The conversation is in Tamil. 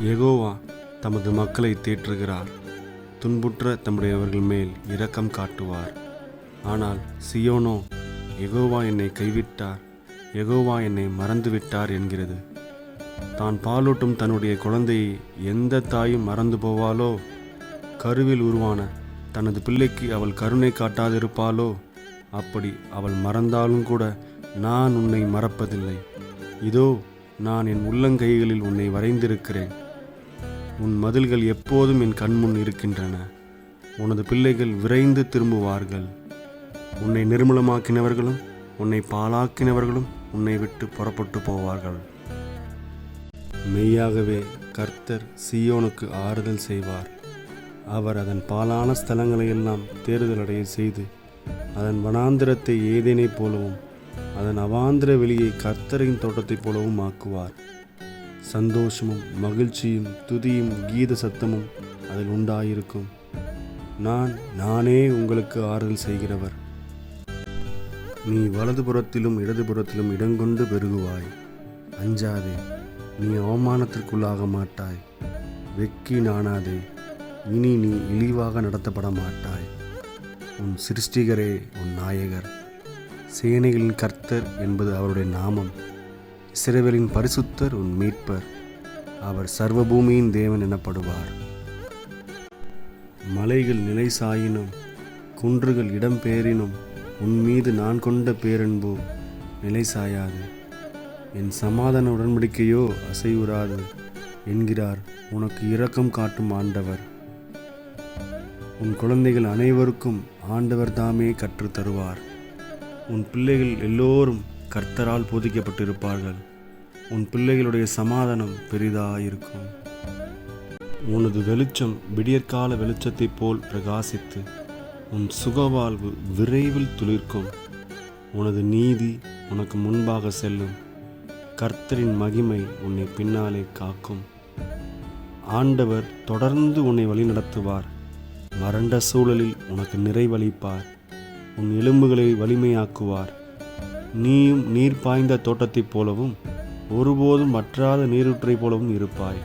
எகோவா தமது மக்களை தேற்றுகிறார். துன்புற்ற தம்முடையவர்கள் மேல் இரக்கம் காட்டுவார். ஆனால் சியோனோ எகோவா என்னை கைவிட்டார். எகோவா என்னை மறந்துவிட்டார் என்கிறது. தான் பாலூட்டும் தன்னுடைய குழந்தையை எந்த தாயும் மறந்து போவாளோ? கருவில் உருவான தனது பிள்ளைக்கு அவள் கருணை காட்டாதிருப்பாளோ? அப்படி அவள் மறந்தாலும் கூட நான் உன்னை மறப்பதில்லை. இதோ நான் என் உள்ளங்கைகளில் உன்னை வரைந்திருக்கிறேன். உன் மதில்கள் எப்போதும் என் கண்முன் இருக்கின்றன. உனது பிள்ளைகள் விரைந்து திரும்புவார்கள். உன்னை நிர்மூலமாக்கினவர்களும் உன்னை பாழாக்கினவர்களும் உன்னை விட்டு புறப்பட்டு போவார்கள். மெய்யாகவே கர்த்தர் சீயோனுக்கு ஆறுதல் செய்வார். அவர் அதன் பாலான ஸ்தலங்களையெல்லாம் அடைய செய்து அதன் வனாந்திரத்தை ஏதேனைப் போலவும் அதன் அவாந்திர வெளியை கர்த்தரின் தோட்டத்தைப் போலவும் ஆக்குவார். சந்தோஷமும் மகிழ்ச்சியும் துதியும் கீத சத்தமும் அதில் உண்டாயிருக்கும். நான் நானே உங்களுக்கு ஆறுதல் செய்கிறவர். நீ வலதுபுறத்திலும் இடதுபுறத்திலும் இடங்கொண்டு பெருகுவாய். அஞ்சாதே நீ அவமானத்திற்குள்ளாக மாட்டாய். வெக்கி நாணாதே இனி நீ இழிவாக நடத்தப்பட மாட்டாய். உன் சிருஷ்டிகரே உன் நாயகர். சேனைகளின் கர்த்தர் என்பது அவருடைய நாமம். சிறுவலின் பரிசுத்தர் உன் மீட்பர். அவர் சர்வபூமியின் தேவன் எனப்படுவார். மலைகள் நிலை சாயினும் குன்றுகள் இடம் பெயரினும் உன் மீது நான் கொண்ட பேரன்பு நிலை சாயாது. என் சமாதான உடன்படிக்கையோ அசைவுறாது என்கிறார் உனக்கு இரக்கம் காட்டும் ஆண்டவர். உன் குழந்தைகள் அனைவருக்கும் ஆண்டவர் தாமே கற்றுத் தருவார் உன் பிள்ளைகள் எல்லோரும் கர்த்தரால் போதிக்கப்பட்டிருப்பார்கள். உன் பிள்ளைகளுடைய சமாதானம் பெரிதாயிருக்கும். உனது வெளிச்சம் விடியற்கால வெளிச்சத்தைப் போல் பிரகாசித்து உன் சுகவாழ்வு விரைவில் துளிர்க்கும். உனது நீதி உனக்கு முன்பாக செல்லும். கர்த்தரின் மகிமை உன்னை பின்னாலே காக்கும். ஆண்டவர் தொடர்ந்து உன்னை வழிநடத்துவார். வறண்ட சூழலில் உனக்கு நிறைவளிப்பார். உன் எலும்புகளை வலிமையாக்குவார். நீயும் நீர் பாய்ந்த தோட்டத்தைப் போலவும் ஒருபோதும் வற்றாத நீரூற்றைப் போலவும் இருப்பாய்.